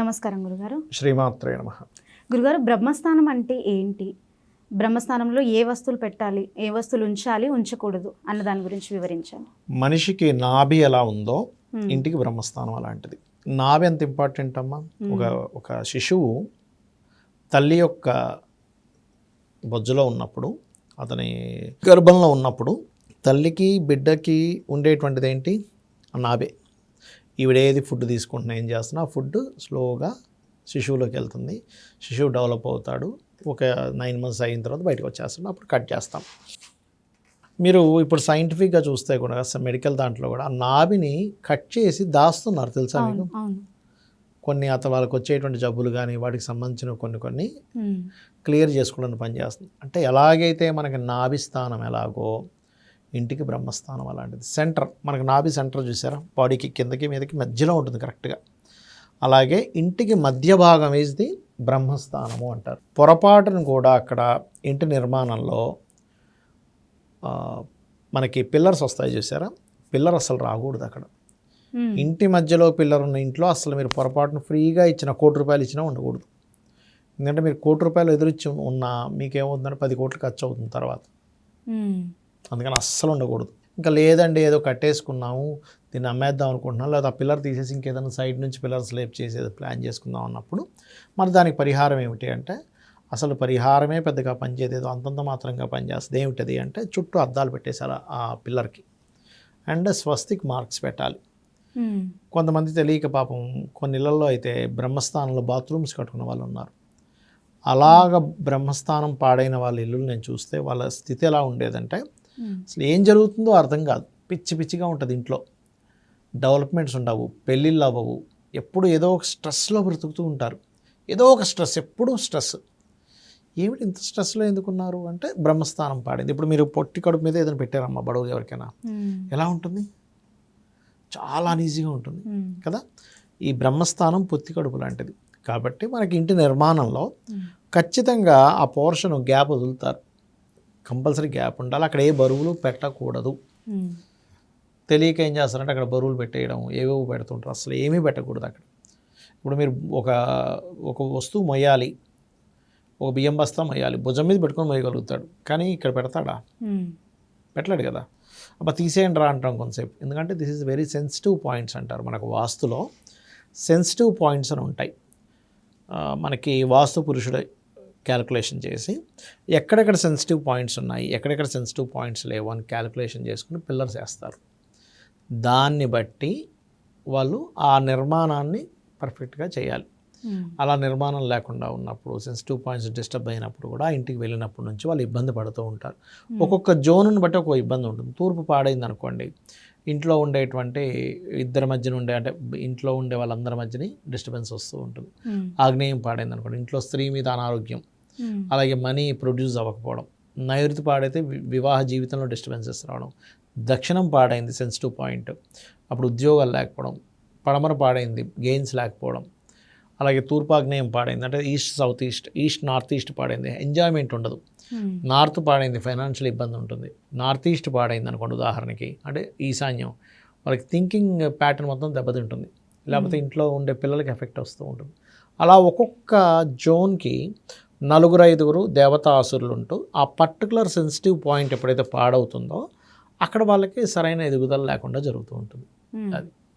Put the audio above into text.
నమస్కారం గురుగారు. శ్రీమాత్రే నమ. గురుగారు బ్రహ్మస్థానం అంటే ఏంటి? బ్రహ్మస్థానంలో ఏ వస్తువులు పెట్టాలి ఏ వస్తువులు ఉంచాలి ఉంచకూడదు అన్న దాని గురించి వివరించాలి. మనిషికి నాభి ఎలా ఉందో. ఇంటికి బ్రహ్మస్థానం అలాంటిది. నాభి ఎంత ఇంపార్టెంట్ అమ్మా? ఒక ఒక శిశువు తల్లి యొక్క బొజ్జులో ఉన్నప్పుడు అతని గర్భంలో ఉన్నప్పుడు తల్లికి బిడ్డకి ఉండేటువంటిది ఏంటి? నాభే. ఈవిడేది ఫుడ్ తీసుకుంటున్నా ఏం చేస్తున్నా ఆ ఫుడ్ స్లోగా శిశువులోకి వెళ్తుంది. శిశువు డెవలప్ అవుతాడు. ఒక నైన్ మంత్స్ అయిన తర్వాత బయటకు వచ్చేస్తాడు. అప్పుడు కట్ చేస్తాం. మీరు ఇప్పుడు సైంటిఫిక్గా చూస్తే కూడా మెడికల్ దాంట్లో కూడా ఆ నాభిని కట్ చేసి దాస్తున్నారు తెలుసా మీకు? కొన్ని అత వాళ్ళకి వచ్చేటువంటి జబ్బులు కానీ వాటికి సంబంధించిన కొన్ని కొన్ని క్లియర్ చేసుకోవడానికి పనిచేస్తుంది. అంటే ఎలాగైతే మనకి నాభి స్థానం ఎలాగో ఇంటికి బ్రహ్మస్థానం అలాంటిది. సెంటర్ మనకి నాభి సెంటర్ చూసారా? బాడీకి కిందకి మీదకి మధ్యలో ఉంటుంది కరెక్ట్గా అలాగే ఇంటికి మధ్య భాగం వేసి బ్రహ్మస్థానము అంటారు. పొరపాటును కూడా అక్కడ ఇంటి నిర్మాణంలో మనకి పిల్లర్స్ వస్తాయి చూసారా? పిల్లర్ అసలు రాకూడదు అక్కడ. ఉమ్, ఇంటి మధ్యలో పిల్లర్ ఉన్న ఇంట్లో అసలు మీరు పొరపాటున ఫ్రీగా ఇచ్చిన కోటి రూపాయలు ఇచ్చినా ఉండకూడదు. ఎందుకంటే మీరు కోటి రూపాయలు ఎదురిచ్చి ఉన్నా మీకేమవుతుందంటే పది కోట్లు ఖర్చు అవుతుంది తర్వాత. ఉమ్, అందుకని అస్సలు ఉండకూడదు. ఇంకా లేదండి ఏదో కట్టేసుకున్నాము దీన్ని అమ్మేద్దాం అనుకుంటున్నాం లేదా ఆ పిల్లర్ తీసేసి ఇంకేదైనా సైడ్ నుంచి పిల్లర్ స్లేప్ చేసేది ప్లాన్ చేసుకుందాం అన్నప్పుడు మరి దానికి పరిహారం ఏమిటి అంటే అసలు పరిహారమే పెద్దగా పనిచేయదు అంతంత మాత్రంగా పనిచేస్తుంది. ఏమిటది అంటే చుట్టూ అద్దాలు పెట్టేశారు ఆ పిల్లర్కి. అండ్ స్వస్తిక్ మార్క్స్ పెట్టాలి. కొంతమంది తెలియక పాపం కొన్ని ఇళ్ళలో అయితే బ్రహ్మస్థానంలో బాత్రూమ్స్ కట్టుకున్న వాళ్ళు ఉన్నారు. అలాగ బ్రహ్మస్థానం పాడైన వాళ్ళ ఇల్లు నేను చూస్తే వాళ్ళ స్థితి ఎలా ఉండేదంటే అసలు ఏం జరుగుతుందో అర్థం కాదు. పిచ్చి పిచ్చిగా ఉంటుంది ఇంట్లో. డెవలప్మెంట్స్ ఉండవు పెళ్ళిళ్ళు అవ్వవు. ఎప్పుడు ఏదో ఒక స్ట్రెస్లో బ్రతుకుతూ ఉంటారు. ఏదో ఒక స్ట్రెస్ ఎప్పుడూ స్ట్రెస్. ఏమిటి ఇంత స్ట్రెస్లో ఎందుకున్నారు అంటే బ్రహ్మస్థానం పాడింది. ఇప్పుడు మీరు పొట్టి కడుపు మీద ఏదైనా పెట్టారమ్మా బడుగు ఎవరికైనా. ఎలా ఉంటుంది? చాలా అనీజీగా ఉంటుంది కదా? ఈ బ్రహ్మస్థానం పొత్తి కడుపు లాంటిది. కాబట్టి మనకి ఇంటి నిర్మాణంలో ఖచ్చితంగా ఆ పోర్షన్ గ్యాప్ వదులుతారు. కంపల్సరీ గ్యాప్ ఉండాలి. అక్కడ ఏ బరువులు పెట్టకూడదు. తెలియక ఏం చేస్తారంటే అక్కడ బరువులు పెట్టేయడం ఏవేవో పెడుతుంటారు. అసలు ఏమీ పెట్టకూడదు అక్కడ. ఇప్పుడు మీరు ఒక ఒక వస్తువు మొయ్యాలి. ఒక బియ్యం బస్తా మొయ్యాలి. భుజం మీద పెట్టుకొని మొయ్యగలుగుతాడు. కానీ ఇక్కడ పెడతాడా? పెట్టలేడు కదా. అబ్బా తీసేయండి రా అంటాం కొంతసేపు. ఎందుకంటే this is very sensitive points అంటారు మనకు వాస్తులో. సెన్సిటివ్ పాయింట్స్ అని ఉంటాయి. మనకి వాస్తు పురుషుడు క్యాలిక్యులేషన్ చేసి ఎక్కడెక్కడ సెన్సిటివ్ పాయింట్స్ ఉన్నాయి ఎక్కడెక్కడ సెన్సిటివ్ పాయింట్స్ లేవు అని క్యాలిక్యులేషన్ చేసుకుని పిల్లర్స్ వేస్తారు. దాన్ని బట్టి వాళ్ళు ఆ నిర్మాణాన్ని పర్ఫెక్ట్గా చేయాలి. ఉమ్, అలా నిర్మాణం లేకుండా ఉన్నప్పుడు సెన్సిటివ్ పాయింట్స్ డిస్టర్బ్ అయినప్పుడు కూడా ఇంటికి వెళ్ళినప్పటి నుంచి వాళ్ళు ఇబ్బంది పడుతూ ఉంటారు. ఒక్కొక్క జోన్ను బట్టి ఒక ఇబ్బంది ఉంటుంది. తూర్పు పాడైంది అనుకోండి ఇంట్లో ఉండేటువంటి ఇద్దరి మధ్యన ఉండే అంటే ఇంట్లో ఉండే వాళ్ళందరి మధ్యని డిస్టర్బెన్స్ వస్తూ ఉంటుంది. ఉమ్, ఆగ్నేయం పాడైంది అనుకోండి ఇంట్లో స్త్రీ మీద అనారోగ్యం. ఉమ్, అలాగే మనీ ప్రొడ్యూస్ అవ్వకపోవడం. నైరుతి పాడైతే వివాహ జీవితంలో డిస్టర్బెన్సెస్ రావడం. దక్షిణం పాడైంది సెన్సిటివ్ పాయింట్ అప్పుడు ఉద్యోగాలు లేకపోవడం. పడమర పాడైంది గెయిన్స్ లేకపోవడం. అలాగే తూర్పాగ్నేయం పాడైంది. అంటే east south east east north east పాడైంది. ఎంజాయ్మెంట్ ఉండదు. నార్త్ పాడైంది ఫైనాన్షియల్ ఇబ్బంది ఉంటుంది. నార్త్ ఈస్ట్ పాడైంది అనుకోండి ఉదాహరణకి. అంటే ఈశాన్యం. వాళ్ళకి థింకింగ్ ప్యాటర్న్ మొత్తం దెబ్బతింటుంది. లేకపోతే ఇంట్లో ఉండే పిల్లలకి ఎఫెక్ట్ వస్తూ ఉంటుంది. అలా ఒక్కొక్క జోన్కి నలుగురు ఐదుగురు దేవతాసురులు ఉంటూ ఆ పర్టికులర్ సెన్సిటివ్ పాయింట్ ఎప్పుడైతే పాడవుతుందో అక్కడ వాళ్ళకి సరైన ఎదుగుదల లేకుండా జరుగుతూ ఉంటుంది. ఉమ్. అది.